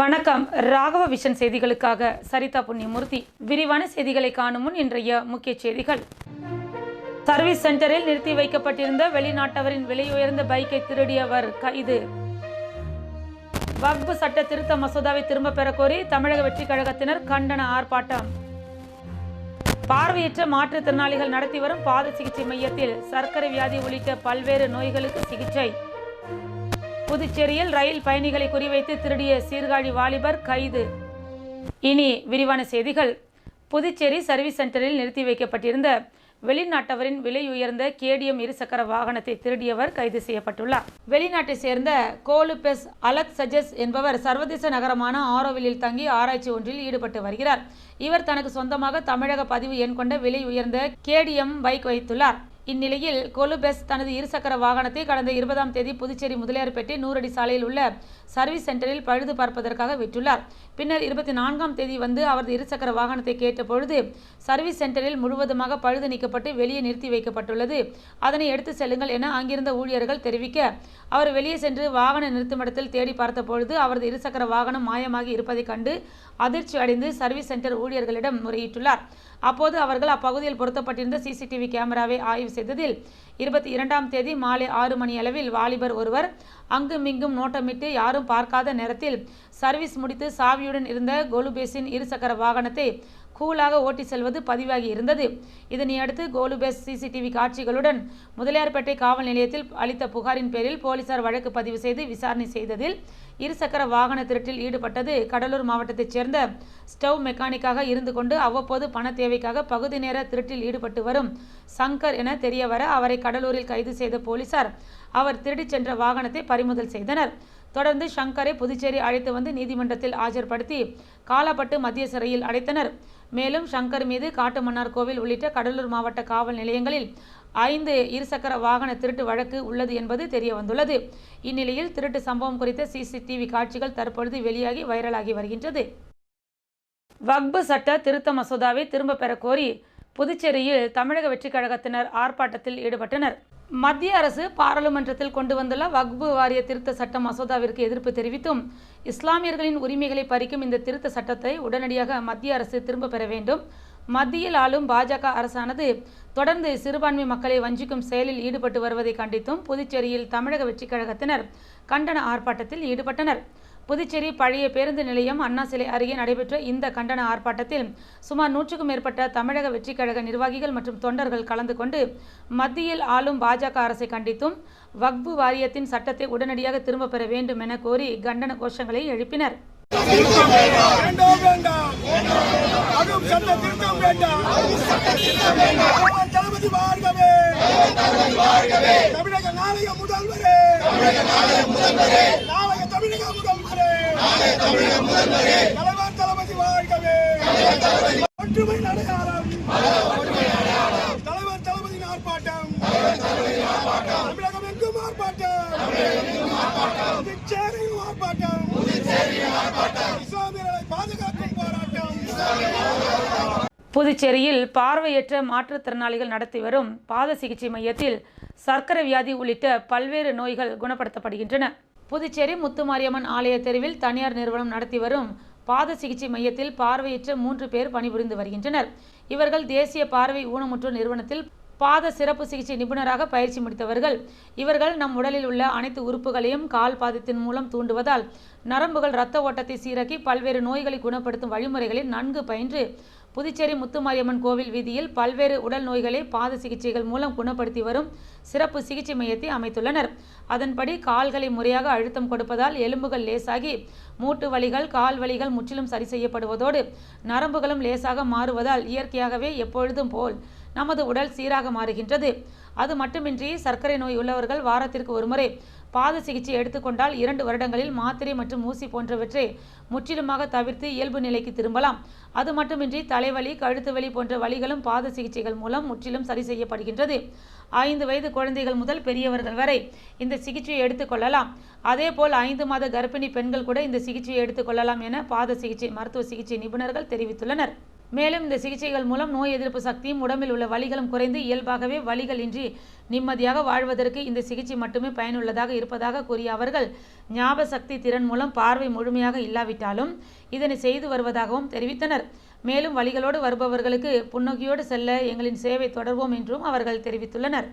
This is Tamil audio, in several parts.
வணக்கம். ராகவ விஷன் செய்திகளுக்காக சரிதா புண்ணியமூர்த்தி. விரிவான செய்திகளை காணும் முன் இன்றைய முக்கிய செய்திகள். சர்வீஸ் சென்டரில் நிறுத்தி வைக்கப்பட்டிருந்த வெளிநாட்டவரின் விலையுயர்ந்த பைக்கை திருடியவர் கைது. வக்பு சட்ட திருத்த மசோதாவை திரும்ப பெற கோரி தமிழக வெற்றிக் கழகத்தினர் கண்டன ஆர்ப்பாட்டம். பார்வையற்ற மாற்றுத்திறனாளிகள் நடத்தி வரும் பாத சிகிச்சை மையத்தில் சர்க்கரை வியாதி உள்ளிட்ட பல்வேறு நோய்களுக்கு சிகிச்சை. புதுச்சேரியில் ரயில் பயணிகளை குறிவைத்து திருடிய சீர்காழி வாலிபர் கைது. இனி விரிவான செய்திகள். புதுச்சேரி சர்வீஸ் சென்டரில் நிறுத்தி வைக்கப்பட்டிருந்த வெளிநாட்டவரின் விலை உயர்ந்த கேடிஎம் இருசக்கர வாகனத்தை திருடியவர் கைது செய்யப்பட்டுள்ளார். வெளிநாட்டை சேர்ந்த கோலுபெஸ் அலக் சஜஸ் என்பவர் சர்வதேச நகரமான ஆரோவிலில் தங்கி ஆராய்ச்சி ஒன்றில் ஈடுபட்டு வருகிறார். இவர் தனக்கு சொந்தமாக தமிழக பதிவு எண் கொண்ட விலை உயர்ந்த கேடிஎம் பைக் வைத்துள்ளார். இந்நிலையில் கொலுபெஸ் தனது இருசக்கர வாகனத்தை கடந்த இருபதாம் தேதி புதுச்சேரி முதலியார்பேட்டை நூறடி சாலையில் உள்ள சர்வீஸ் சென்டரில் பழுது பார்ப்பதற்காக விட்டுள்ளார் பின்னர் இருபத்தி நான்காம் தேதி வந்து அவரது இருசக்கர வாகனத்தை கேட்டபொழுது சர்வீஸ் சென்டரில் முழுவதுமாக பழுது நீக்கப்பட்டு வெளியே நிறுத்தி வைக்கப்பட்டுள்ளது. அதனை எடுத்து செல்லுங்கள் என அங்கிருந்த ஊழியர்கள் தெரிவிக்க அவர் வெளியே சென்று வாகன நிறுத்துமிடத்தில் தேடி பார்த்தபொழுது அவரது இருசக்கர வாகனம் மாயமாகி இருப்பதைக் கண்டு அதிர்ச்சி அடைந்து சர்வீஸ் சென்டர் ஊழியர்களிடம் முறையிட்டுள்ளார். அப்போது அவர்கள் அப்பகுதியில் பொருத்தப்பட்டிருந்த சிசிடிவி கேமராவை ஆய்வு செய்ததில் இருபத்தி இரண்டாம் தேதி மாலை ஆறு மணி அளவில் வாலிபர் ஒருவர் அங்குமிங்கும் நோட்டமிட்டு யாரும் பார்க்காத நேரத்தில் சர்வீஸ் முடித்து சாவியுடன் இருந்த கோலுபேஸின் இருசக்கர வாகனத்தை கூலாக ஓட்டி செல்வது பதிவாகி இருந்தது. இதனையடுத்து கோலுபேஸ் சிசிடிவி காட்சிகளுடன் முதலியார்பேட்டை காவல் நிலையத்தில் அளித்த புகாரின் பேரில் போலீசார் வழக்கு பதிவு செய்து விசாரணை செய்ததில் இருசக்கர வாகன திருட்டில் ஈடுபட்டது. கடலூர் மாவட்டத்தைச் சேர்ந்த ஸ்டவ் மெக்கானிக்காக இருந்து கொண்டு அவ்வப்போது பண தேவைக்காக பகுதி நேர திருட்டில் ஈடுபட்டு வரும் சங்கர் என தெரியவர அவரை கடலூரில் கைது செய்த போலீசார் அவர் திருடிச் சென்ற வாகனத்தை பறிமுதல் செய்தனர். தொடர்ந்து ஷங்கரை புதுச்சேரி அழைத்து வந்து நீதிமன்றத்தில் ஆஜர்படுத்தி காலாப்பட்டு மத்திய சிறையில் அடைத்தனர். மேலும் ஷங்கர் மீது காட்டுமன்னார் கோவில் உள்ளிட்ட கடலூர் மாவட்ட காவல் நிலையங்களில் ஐந்து இருசக்கர வாகன திருட்டு வழக்கு உள்ளது என்பது தெரிய வந்துள்ளது இந்நிலையில் திருட்டு சம்பவம் குறித்த சிசிடிவி காட்சிகள் தற்பொழுது வெளியாகி வைரலாகி வருகின்றது. வக்பு சட்ட திருத்த மசோதாவை திரும்ப பெற கோரி புதுச்சேரியில் தமிழக வெற்றிக் கழகத்தினர் ஆர்ப்பாட்டத்தில் ஈடுபட்டனர். மத்திய அரசு பாராளுமன்றத்தில் கொண்டு வந்துள்ள வக்பு வாரிய திருத்த சட்ட மசோதாவிற்கு எதிர்ப்பு தெரிவித்தும் இஸ்லாமியர்களின் உரிமைகளை பறிக்கும் இந்த திருத்த சட்டத்தை உடனடியாக மத்திய அரசு திரும்ப பெற வேண்டும். மத்தியில் ஆளும் பாஜக அரசானது தொடர்ந்து சிறுபான்மை மக்களை வஞ்சிக்கும் செயலில் ஈடுபட்டு வருவதை கண்டித்தும் புதுச்சேரியில் தமிழக வெற்றிக் கழகத்தினர் கண்டன ஆர்ப்பாட்டத்தில் ஈடுபட்டனர். புதுச்சேரி பழைய பேருந்து நிலையம் அண்ணா சிலை அருகே நடைபெற்ற இந்த கண்டன ஆர்ப்பாட்டத்தில் சுமார் நூற்றுக்கும் மேற்பட்ட தமிழக வெற்றிக் கழக நிர்வாகிகள் மற்றும் தொண்டர்கள் கலந்து கொண்டு மத்தியில் ஆளும் பாஜக அரசை கண்டித்தும் வக்பு வாரியத்தின் சட்டத்தை உடனடியாக திரும்ப பெற வேண்டும் என கோரி கண்டன கோஷங்களை எழுப்பினர். வேண்டாம். வேண்டாம் அதுவும் சட்ட திருத்தம் வேண்டாம் பிரதமர் தளபதி வாழ்கவே தமிழக நாளைய முதல்வரே. நாளைய தமிழக முதல்வரே தலைவர் தளபதி வாழ்கவே. ஒற்றுமை அடையாளம். தலைவர் தளபதி ஆர்ப்பாட்டம். தமிழகம் எங்கும் ஆர்ப்பாட்டம். புதுச்சேரியில் ஆர்ப்பாட்டம். இஸ்லாமியர்களை பாதுகாக்கும் போராட்டம். புதுச்சேரியில் பார்வையற்ற மாற்றுத்திறனாளிகள் நடத்தி வரும் பாத சிகிச்சை மையத்தில் சர்க்கரை வியாதி உள்ளிட்ட பல்வேறு நோய்கள் குணப்படுத்தப்படுகின்றன. புதுச்சேரி முத்துமாரியம்மன் ஆலய தெருவில் தனியார் நிறுவனம் நடத்தி வரும் பாத சிகிச்சை மையத்தில் பார்வையற்ற மூன்று பேர் பணிபுரிந்து வருகின்றனர். இவர்கள் தேசிய பார்வை ஊனமுற்றோர் நிறுவனத்தில் பாத சிறப்பு சிகிச்சை நிபுணராக பயிற்சி முடித்தவர்கள். இவர்கள் நம் உடலில் உள்ள அனைத்து உறுப்புகளையும் கால் பாதத்தின் மூலம் தூண்டுவதால் நரம்புகள் இரத்த ஓட்டத்தை சீராக்கி பல்வேறு நோய்களை குணப்படுத்தும் வழிமுறைகளில் நன்கு பயின்று புதுச்சேரி முத்துமாரியம்மன் கோவில் வீதியில் பல்வேறு உடல் நோய்களை பாத சிகிச்சைகள் மூலம் குணப்படுத்தி வரும் சிறப்பு சிகிச்சை மையத்தை அமைத்துள்ளனர். அதன்படி கால்களை முறையாக அழுத்தம் கொடுப்பதால் எலும்புகள் லேசாகி மூட்டு வலிகள் கால் வலிகள் முற்றிலும் சரி செய்யப்படுவதோடு நரம்புகளும் லேசாக மாறுவதால் இயற்கையாகவே எப்பொழுதும் போல் நமது உடல் சீராக மாறுகின்றது. அது மட்டுமின்றி சர்க்கரை நோய் உள்ளவர்கள் வாரத்திற்கு ஒருமுறை பாத சிகிச்சை எடுத்துக்கொண்டால் இரண்டு வருடங்களில் மாத்திரை மற்றும் ஊசி போன்றவற்றை முற்றிலுமாக தவிர்த்து இயல்பு நிலைக்கு திரும்பலாம். அது மட்டுமின்றி தலைவலி கழுத்து வலி போன்ற வலிகளும் பாத சிகிச்சைகள் மூலம் முற்றிலும் சரி செய்யப்படுகின்றது. ஐந்து வயது குழந்தைகள் முதல் பெரியவர்கள் வரை இந்த சிகிச்சையை எடுத்துக்கொள்ளலாம். அதேபோல் ஐந்து மாத கர்ப்பிணி பெண்கள் கூட இந்த சிகிச்சையை எடுத்துக்கொள்ளலாம் என பாத சிகிச்சை மருத்துவ சிகிச்சை நிபுணர்கள் தெரிவித்துள்ளனர். மேலும் இந்த சிகிச்சைகள் மூலம் நோய் எதிர்ப்பு சக்தியும் உடம்பில் உள்ள வலிகளும் குறைந்து இயல்பாகவே வலிகள் இன்றி நிம்மதியாக வாழ்வதற்கு இந்த சிகிச்சை மட்டுமே பயனுள்ளதாக இருப்பதாக கூறிய அவர்கள் ஞாபக சக்தி திறன் மூலம் பார்வை முழுமையாக இல்லாவிட்டாலும் இதனை செய்து வருவதாகவும் தெரிவித்தனர். மேலும் வழிகளோடு வருபவர்களுக்கு புன்னகையோடு செல்ல எங்களின் சேவை தொடர்வோம் என்றும் அவர்கள் தெரிவித்துள்ளனர்.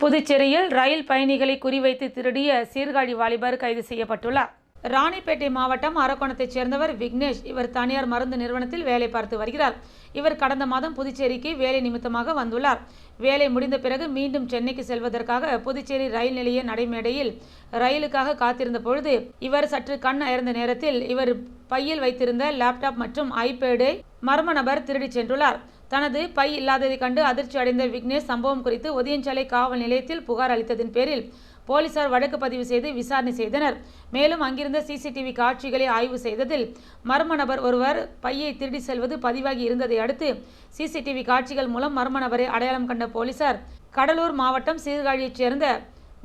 புதுச்சேரியில் ரயில் பயணிகளை குறிவைத்து திருடிய சீர்காழி வாலிபர் கைது செய்யப்பட்டுள்ளார். ராணிப்பேட்டை மாவட்டம் அரக்கோணத்தைச் சேர்ந்தவர் விக்னேஷ். இவர் தனியார் மருந்து நிறுவனத்தில் வேலை பார்த்து வருகிறார். இவர் கடந்த மாதம் புதுச்சேரிக்கு வேலை நிமித்தமாக வந்துள்ளார். வேலை முடிந்த பிறகு மீண்டும் சென்னைக்கு செல்வதற்காக புதுச்சேரி ரயில் நிலைய நடைமேடையில் ரயிலுக்காக காத்திருந்த பொழுது இவர் சற்று கண் அயர்ந்த நேரத்தில் இவர் பையில் வைத்திருந்த லேப்டாப் மற்றும் ஐபேடை மர்ம நபர் திருடிச் சென்றுள்ளார். தனது பை இல்லாததைக் கண்டு அதிர்ச்சி அடைந்த விக்னேஷ் சம்பவம் குறித்து ஒதியஞ்சாலை காவல் நிலையத்தில் புகார் அளித்ததின் பேரில் போலீசார் வழக்கு பதிவு செய்து விசாரணை செய்தனர். மேலும் அங்கிருந்த சிசிடிவி காட்சிகளை ஆய்வு செய்ததில் மர்ம நபர் ஒருவர் பையை திருடி செல்வது பதிவாகி இருந்ததை அடுத்து சிசிடிவி காட்சிகள் மூலம் மர்ம நபரை அடையாளம் கண்ட போலீசார் கடலூர் மாவட்டம் சீர்காழியைச் சேர்ந்த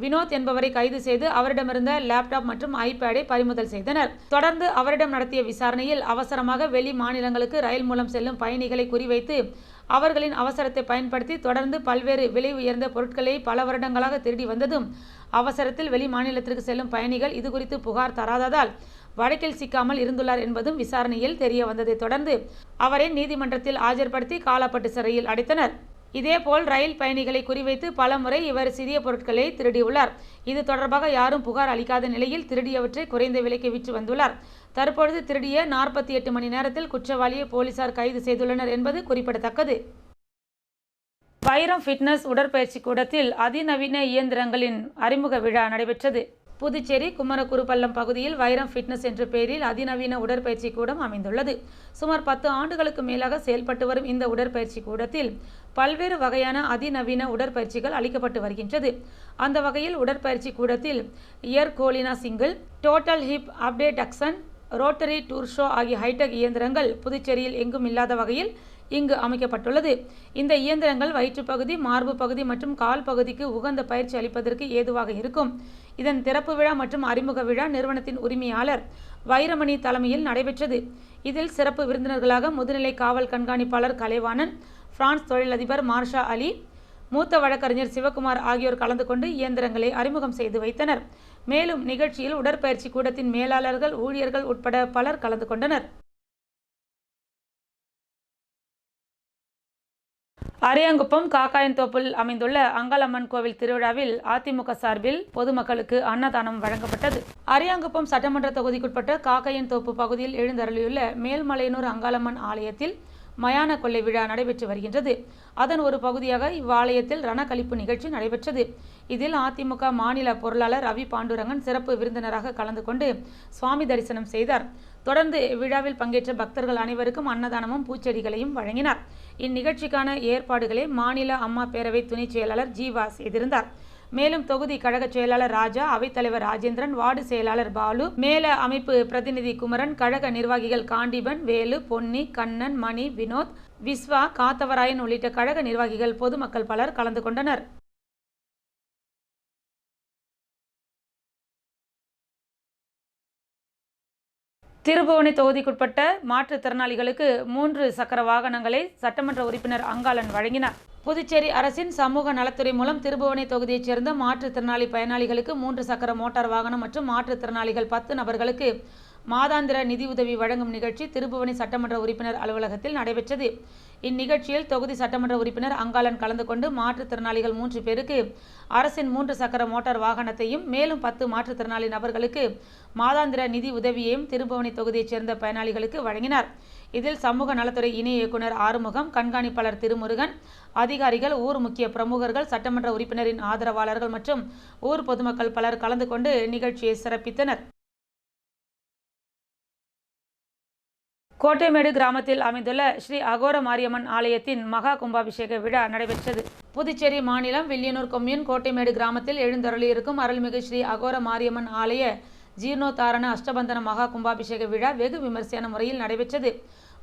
வினோத் என்பவரை கைது செய்து அவரிடமிருந்த லேப்டாப் மற்றும் ஐபேடை பறிமுதல் செய்தனர். தொடர்ந்து அவரிடம் நடத்திய விசாரணையில் அவசரமாக வெளி மாநிலங்களுக்கு ரயில் மூலம் செல்லும் பயணிகளை குறிவைத்து அவர்களின் அவசரத்தை பயன்படுத்தி தொடர்ந்து பல்வேறு விலை உயர்ந்த பொருட்களை பல வருடங்களாக திருடி வந்ததும் அவசரத்தில் வெளி மாநிலத்திற்கு செல்லும் பயணிகள் இதுகுறித்து புகார் தராததால் வழக்கில் சிக்காமல் இருந்துள்ளார் என்பதும் விசாரணையில் தெரிய வந்ததை தொடர்ந்து அவரை நீதிமன்றத்தில் ஆஜர்படுத்தி காலாப்பட்டு சிறையில் அடைத்தனர். இதேபோல் ரயில் பயணிகளை குறிவைத்து பலமுறை இவர் சிறிய பொருட்களை திருடியுள்ளார். இது தொடர்பாக யாரும் புகார் அளிக்காத நிலையில் திருடியவற்றை குறைந்த விலைக்கு விற்று வந்துள்ளார். தற்பொழுது திருடிய நாற்பத்தி எட்டு மணி நேரத்தில் குற்றவாளியை போலீசார் கைது செய்துள்ளனர் என்பது குறிப்பிடத்தக்கது. வைரம் ஃபிட்னஸ் உடற்பயிற்சி கூடத்தில் அதிநவீன இயந்திரங்களின் அறிமுக விழா நடைபெற்றது. புதுச்சேரி குமரகுருபள்ளம் பகுதியில் வைரம் ஃபிட்னஸ் என்ற பெயரில் அதிநவீன உடற்பயிற்சி கூடம் அமைந்துள்ளது. சுமார் பத்து ஆண்டுகளுக்கு மேலாக செயல்பட்டு வரும் இந்த உடற்பயிற்சி கூடத்தில் பல்வேறு வகையான அதிநவீன உடற்பயிற்சிகள் அளிக்கப்பட்டு வருகின்றது. அந்த வகையில் உடற்பயிற்சி கூடத்தில் இயர் கோலினா single total hip update action rotary tour show ஆகிய ஹைடெக் இயந்திரங்கள் புதுச்சேரியில் எங்கும் இல்லாத வகையில் இங்கு அமைக்கப்பட்டுள்ளது. இந்த இயந்திரங்கள் வயிற்றுப்பகுதி மார்பு பகுதி மற்றும் கால் பகுதிக்கு உகந்த பயிற்சி அளிப்பதற்கு ஏதுவாக இருக்கும். இதன் திறப்பு விழா மற்றும் அறிமுக விழா நிறுவனத்தின் உரிமையாளர் வைரமணி தலைமையில் நடைபெற்றது. இதில் சிறப்பு விருந்தினர்களாக முதுநிலை காவல் கண்காணிப்பாளர் கலைவாணன் பிரான்ஸ் தொழிலதிபர் மார்ஷா அலி மூத்த வழக்கறிஞர் சிவகுமார் ஆகியோர் கலந்து கொண்டு இயந்திரங்களை அறிமுகம் செய்து வைத்தனர். மேலும் நிகழ்ச்சியில் உடற்பயிற்சி கூடத்தின் மேலாளர்கள் ஊழியர்கள் உட்பட பலர் கலந்து கொண்டனர். அரியாங்குப்பம் காக்காயன்தோப்பில் அமைந்துள்ள அங்காளம்மன் கோவில் திருவிழாவில் அதிமுக சார்பில் பொதுமக்களுக்கு அன்னதானம் வழங்கப்பட்டது. அரியாங்குப்பம் சட்டமன்ற தொகுதிக்குட்பட்ட காக்காயன்தோப்பு பகுதியில் எழுந்தருளியுள்ள மேல்மலையனூர் அங்காளம்மன் ஆலயத்தில் மயான கொள்ளை விழா நடைபெற்று வருகின்றது. அதன் ஒரு பகுதியாக இவ்வாலயத்தில் ரணக்கழிப்பு நிகழ்ச்சி நடைபெற்றது. இதில் அதிமுக மாநில பொருளாளர் ரவி பாண்டுரங்கன் சிறப்பு விருந்தினராக கலந்து கொண்டு சுவாமி தரிசனம் செய்தார். தொடர்ந்து விழாவில் பங்கேற்ற பக்தர்கள் அனைவருக்கும் அன்னதானமும் பூச்செடிகளையும் வழங்கினார். இந்நிகழ்ச்சிக்கான ஏற்பாடுகளை மாநில அம்மா பேரவை துணைச் செயலாளர் ஜீவா செய்திருந்தார். மேலும் தொகுதி கழக செயலாளர் ராஜா அவைத்தலைவர் ராஜேந்திரன் வார்டு செயலாளர் பாலு மேல அமைப்பு பிரதிநிதி குமரன் கழக நிர்வாகிகள் காண்டிபன் வேலு பொன்னி கண்ணன் மணி வினோத் விஸ்வா காத்தவராயன் உள்ளிட்ட கழக நிர்வாகிகள் பொதுமக்கள் பலர் கலந்து கொண்டனர். திருபுவனை தொகுதிக்குட்பட்ட மாற்றுத்திறனாளிகளுக்கு மூன்று சக்கர வாகனங்களை சட்டமன்ற உறுப்பினர் அங்காளன் வழங்கினார். புதுச்சேரி அரசின் சமூக நலத்துறை மூலம் திருபுவனை தொகுதியைச் சேர்ந்த மாற்றுத்திறனாளி பயனாளிகளுக்கு மூன்று சக்கர மோட்டார் வாகனம் மற்றும் மாற்றுத்திறனாளிகள் பத்து நபர்களுக்கு மாதாந்திர நிதியுதவி வழங்கும் நிகழ்ச்சி திருபுவனை சட்டமன்ற உறுப்பினர் அலுவலகத்தில் நடைபெற்றது. இந்நிகழ்ச்சியில் தொகுதி சட்டமன்ற உறுப்பினர் அங்காளன் கலந்து கொண்டு மாற்றுத்திறனாளிகள் மூன்று பேருக்கு அரசின் மூன்று சக்கர மோட்டார் வாகனத்தையும் மேலும் பத்து மாற்றுத்திறனாளி நபர்களுக்கு மாதாந்திர நிதி உதவியையும் திருபுவனை தொகுதியைச் சேர்ந்த பயனாளிகளுக்கு வழங்கினார். இதில் சமூக நலத்துறை இணை இயக்குனர் ஆறுமுகம் கண்காணிப்பாளர் திருமுருகன் அதிகாரிகள் ஊர் முக்கிய பிரமுகர்கள் சட்டமன்ற உறுப்பினரின் ஆதரவாளர்கள் மற்றும் ஊர் பொதுமக்கள் பலர் கலந்து கொண்டு நிகழ்ச்சியை சிறப்பித்தனர். கோட்டைமேடு கிராமத்தில் அமைந்துள்ள ஸ்ரீ அகோர மாரியம்மன் ஆலயத்தின் மகா கும்பாபிஷேக விழா நடைபெற்றது. புதுச்சேரி மாநிலம் வில்லியனூர் கொம்யூன் கோட்டைமேடு கிராமத்தில் எழுந்தருளியிருக்கும் அருள்மிகு ஸ்ரீ அகோர மாரியம்மன் ஆலய ஜீர்ணோத்தாரண அஷ்டபந்தன மகா கும்பாபிஷேக விழா வெகு விமர்சையான முறையில் நடைபெற்றது.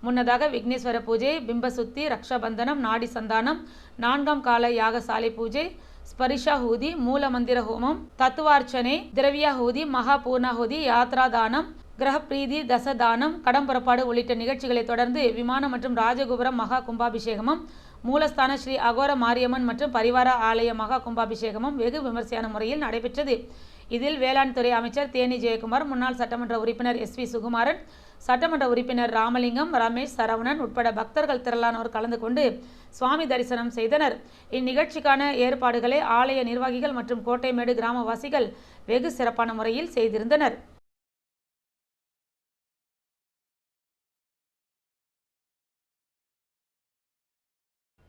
முன்னதாக விக்னேஸ்வர பூஜை பிம்பசுத்தி ரக்ஷபந்தனம் நாடி சந்தானம் நான்காம் கால யாகசாலை பூஜை ஸ்பரிஷாஹூதி மூல மந்திர ஹோமம் தத்துவார்ச்சனை திரவியாஹூதி மகா பூர்ணாஹூதி யாத்ரா தானம் கிரகப்பிரீதி தசதானம் கடம்புறப்பாடு உள்ளிட்ட நிகழ்ச்சிகளை தொடர்ந்து விமானம் மற்றும் ராஜகோபுரம் மகா கும்பாபிஷேகமும் மூலஸ்தான ஸ்ரீ அகோர மாரியம்மன் மற்றும் பரிவார ஆலய மகா கும்பாபிஷேகமும் வெகு விமர்சையான முறையில் நடைபெற்றது. இதில் வேளாண் துறை அமைச்சர் தேனி ஜெயக்குமார் முன்னாள் சட்டமன்ற உறுப்பினர் எஸ் வி சுகுமாரன் சட்டமன்ற உறுப்பினர் ராமலிங்கம் ரமேஷ் சரவணன் உட்பட பக்தர்கள் திரளானோர் கலந்து கொண்டு சுவாமி தரிசனம் செய்தனர். இந்நிகழ்ச்சிக்கான ஏற்பாடுகளை ஆலய நிர்வாகிகள் மற்றும் கோட்டைமேடு கிராமவாசிகள் வெகு சிறப்பான முறையில் செய்திருந்தனர்.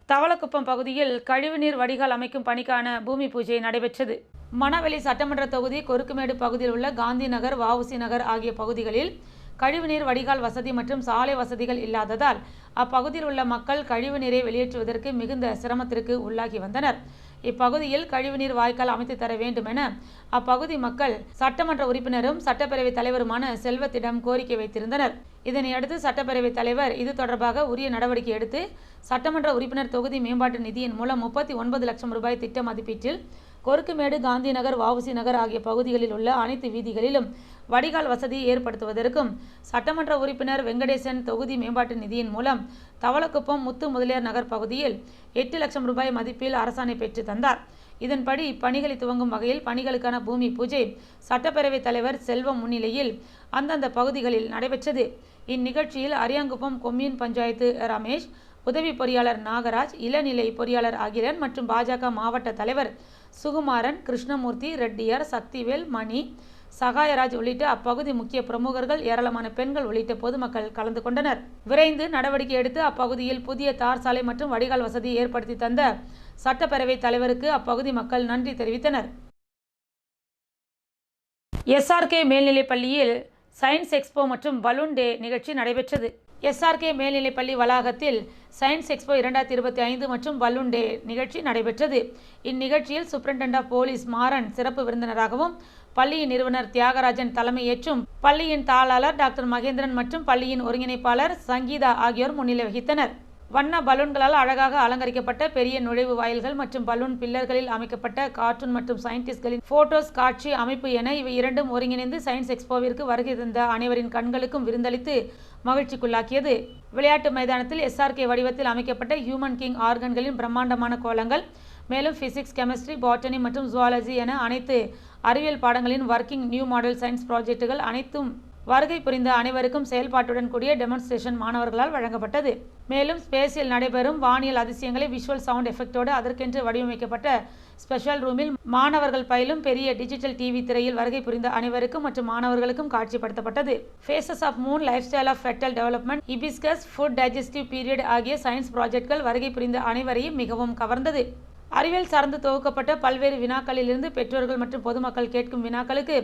தவளக்குப்பம் பகுதியில் கழிவுநீர் வடிகால் அமைக்கும் பணிக்கான பூமி பூஜை நடைபெற்றது. மணவெளி சட்டமன்ற தொகுதி கொருக்குமேடு பகுதியில் உள்ள காந்தி நகர் வஉசி நகர் ஆகிய பகுதிகளில் கழிவுநீர் வடிகால் வசதி மற்றும் சாலை வசதிகள் இல்லாததால் அப்பகுதியில் உள்ள மக்கள் கழிவுநீரை வெளியேற்றுவதற்கு மிகுந்த சிரமத்திற்கு உள்ளாகி வந்தனர். இப்பகுதியில் கழிவுநீர் வாய்க்கால் அமைத்து தர வேண்டும் என அப்பகுதி மக்கள் சட்டமன்ற உறுப்பினரும் சட்டப்பேரவைத் தலைவருமான செல்வத்திடம் கோரிக்கை வைத்திருந்தனர். இதனையடுத்து சட்டப்பேரவைத் தலைவர் இது தொடர்பாக உரிய நடவடிக்கை எடுத்து சட்டமன்ற உறுப்பினர் தொகுதி மேம்பாட்டு நிதியின் மூலம் முப்பத்தி ஒன்பது லட்சம் ரூபாய் திட்ட மதிப்பீட்டில் கொருக்குமேடு காந்தி நகர் வஉசி நகர் ஆகிய பகுதிகளில் உள்ள அனைத்து வீதிகளிலும் வடிகால் வசதி ஏற்படுத்துவதற்கும் சட்டமன்ற உறுப்பினர் வெங்கடேசன் தொகுதி மேம்பாட்டு நிதியின் மூலம் தவளக்குப்பம் முத்து முதலியார் நகர் பகுதியில் எட்டு லட்சம் ரூபாய் மதிப்பில் அரசாணை பெற்று தந்தார். இதன்படி இப்பணிகளை துவங்கும் வகையில் பணிகளுக்கான பூமி பூஜை சட்டப்பேரவைத் தலைவர் செல்வம் முன்னிலையில் அந்தந்த பகுதிகளில் நடைபெற்றது. இந்நிகழ்ச்சியில் அரியாங்குப்பம் கொம்யூன் பஞ்சாயத்து ரமேஷ் உதவி பொறியாளர் நாகராஜ் இளநிலை பொறியாளர் அகிலன் மற்றும் பாஜக மாவட்ட தலைவர் சுகுமாரன் கிருஷ்ணமூர்த்தி ரெட்டியார் சக்திவேல் மணி சகாயராஜ் உள்ளிட்ட அப்பகுதி முக்கிய பிரமுகர்கள் ஏராளமான பெண்கள் உள்ளிட்ட பொதுமக்கள் கலந்து கொண்டனர். விரைந்து நடவடிக்கை எடுத்து அப்பகுதியில் புதிய தார் சாலை மற்றும் வடிகால் வசதி ஏற்படுத்தி தந்த சட்டப்பேரவைத் தலைவருக்கு அப்பகுதி மக்கள் நன்றி தெரிவித்தனர். எஸ்ஆர்கே மேல்நிலைப் பள்ளியில் சயின்ஸ் எக்ஸ்போ மற்றும் பலூன் டே நிகழ்ச்சி நடைபெற்றது. எஸ்ஆர்கே மேல்நிலைப்பள்ளி வளாகத்தில் சயின்ஸ் எக்ஸ்போ இரண்டாயிரத்தி இருபத்தி ஐந்து மற்றும் பலூன் டே நிகழ்ச்சி நடைபெற்றது. இந்நிகழ்ச்சியில் சூப்பரண்டன்ட் ஆஃப் போலீஸ் மாறன் சிறப்பு விருந்தினராகவும் பள்ளியின் நிறுவனர் தியாகராஜன் தலைமையேற்றும் பள்ளியின் தாளாளர் டாக்டர் மகேந்திரன் மற்றும் பள்ளியின் ஒருங்கிணைப்பாளர் சங்கீதா ஆகியோர் முன்னிலை வகித்தனர். வண்ண பலூன்களால் அழகாக அலங்கரிக்கப்பட்ட பெரிய நுழைவு வாயில்கள் மற்றும் பலூன் பில்லர்களில் அமைக்கப்பட்ட கார்ட்டூன் மற்றும் சயின்டிஸ்ட்களின் போட்டோஸ் காட்சி அமைப்பு என இவை இரண்டும் ஒருங்கிணைந்து சயின்ஸ் எக்ஸ்போவிற்கு வருகை தந்த அனைவரின் கண்களுக்கும் விருந்தளித்து மகிழ்ச்சிக்குள்ளாக்கியது. விளையாட்டு மைதானத்தில் எஸ்ஆர்கே வடிவத்தில் அமைக்கப்பட்ட ஹியூமன் கிங் ஆர்கன்களின் பிரம்மாண்டமான கோலங்கள் மேலும் பிசிக்ஸ் கெமிஸ்ட்ரி பாட்டனி மற்றும் ஜுவாலஜி என அனைத்து அறிவியல் பாடங்களின் ஒர்க்கிங் நியூ மாடல் சயின்ஸ் ப்ராஜெக்டுகள் அனைத்தும் வருகை புரிந்த அனைவருக்கும் செயல்பாட்டுடன் கூடிய டெமான்ஸ்ட்ரேஷன் மாணவர்களால் வழங்கப்பட்டது. மேலும் ஸ்பேஸில் நடைபெறும் வானியல் அதிசயங்களை விஷுவல் சவுண்ட் எஃபெக்டோடு அதற்கென்று வடிவமைக்கப்பட்ட ஸ்பெஷல் ரூமில் மாணவர்கள் பயிலும் பெரிய டிஜிட்டல் டிவி திரையில் வருகை புரிந்த அனைவருக்கும் மற்றும் மாணவர்களுக்கும் காட்சிப்படுத்தப்பட்டது. Phases of moon lifestyle of fetal development hibiscus food digestive period ஆகிய சயின்ஸ் ப்ராஜெக்ட்கள் வருகை புரிந்த அனைவரையும் மிகவும் கவர்ந்தது. அறிவியல் சார்ந்து துவக்கப்பட்ட பல்வேறு வினாக்களிலிருந்து பெற்றோர்கள் மற்றும் பொதுமக்கள் கேட்கும் வினாக்களுக்கு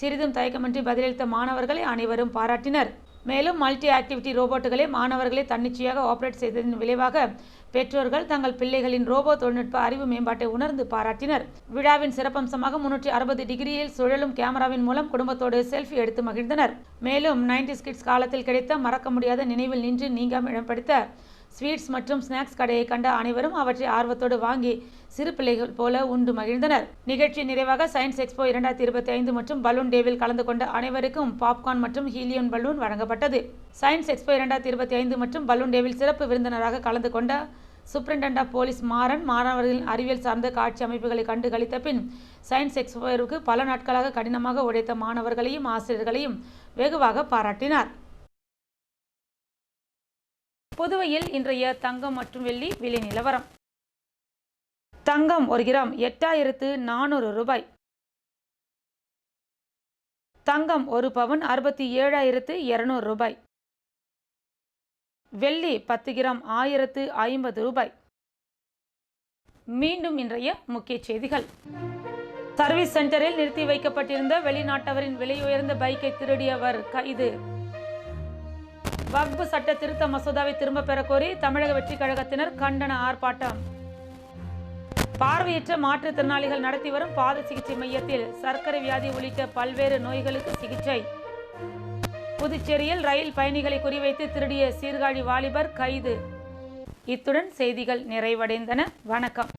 சிறிதும் தயக்கமின்றி பதிலளித்த மாணவர்களை அனைவரும் பாராட்டினர். மேலும் மல்டி ஆக்டிவிட்டி ரோபோட்டுகளை மாணவர்களை தன்னிச்சையாக ஆபரேட் செய்ததன் விளைவாக பெற்றோர்கள் தங்கள் பிள்ளைகளின் ரோபோ தொழில்நுட்ப அறிவு மேம்பாட்டை உணர்ந்து பாராட்டினர். விழாவின் சிறப்பம்சமாக முன்னூற்றி அறுபது டிகிரியில் சுழலும் கேமராவின் மூலம் குடும்பத்தோடு செல்ஃபி எடுத்து மகிழ்ந்தனர். மேலும் நைன்டி கிட்ஸ் காலத்தில் கிடைத்த மறக்க முடியாத நினைவில் நின்று நீங்காம இடம் பிடித்த ஸ்வீட்ஸ் மற்றும் ஸ்நாக்ஸ் கடையை கண்ட அனைவரும் அவற்றை ஆர்வத்தோடு வாங்கி சிறு பிள்ளைகள் போல உண்டு மகிழ்ந்தனர். நிகழ்ச்சி நிறைவாக சயின்ஸ் எக்ஸ்போ இரண்டாயிரத்தி இருபத்தி ஐந்து மற்றும் பலூன் டேவில் கலந்து கொண்ட அனைவருக்கும் பாப்கார்ன் மற்றும் ஹீலியன் பலூன் வழங்கப்பட்டது. சயின்ஸ் எக்ஸ்போ இரண்டாயிரத்தி இருபத்தி ஐந்து மற்றும் பலூன் டேவில் சிறப்பு விருந்தினராக கலந்து கொண்ட சூப்பரிண்டென்ட் ஆஃப் போலீஸ் மாறன் மாணவர்களின் அறிவியல் சார்ந்த காட்சி அமைப்புகளை கண்டு கழித்த பின் சயின்ஸ் எக்ஸ்போவிற்கு பல நாட்களாக கடினமாக உழைத்த மாணவர்களையும் ஆசிரியர்களையும் வெகுவாக பாராட்டினார். புதுவையில் இன்றைய தங்கம் மற்றும் வெள்ளி விலை நிலவரம். தங்கம் ஒரு கிராம் எட்டாயிரத்து நானூறு ரூபாய். தங்கம் ஒரு பவுன் அறுபத்தி ஏழாயிரத்து இருநூறு ரூபாய். வெள்ளி பத்து கிராம் ஆயிரத்து ஐம்பது ரூபாய். மீண்டும் இன்றைய முக்கிய செய்திகள். சர்வீஸ் சென்டரில் நிறுத்தி வைக்கப்பட்டிருந்த வெளிநாட்டவரின் விலை உயர்ந்த பைக்கை திருடியவர் கைது. வக்பு சட்ட திருத்த மசோதாவை திரும்ப பெற கோரி தமிழக வெற்றிக் கழகத்தினர் கண்டன ஆர்ப்பாட்டம். பார்வையற்ற மாற்றுத்திறனாளிகள் நடத்தி வரும் பாத சிகிச்சை மையத்தில் சர்க்கரை வியாதி உள்ளிட்ட பல்வேறு நோய்களுக்கு சிகிச்சை. புதுச்சேரியில் ரயில் பயணிகளை குறிவைத்து திருடிய சீர்காழி வாலிபர் கைது. இத்துடன் செய்திகள் நிறைவடைந்தன. வணக்கம்.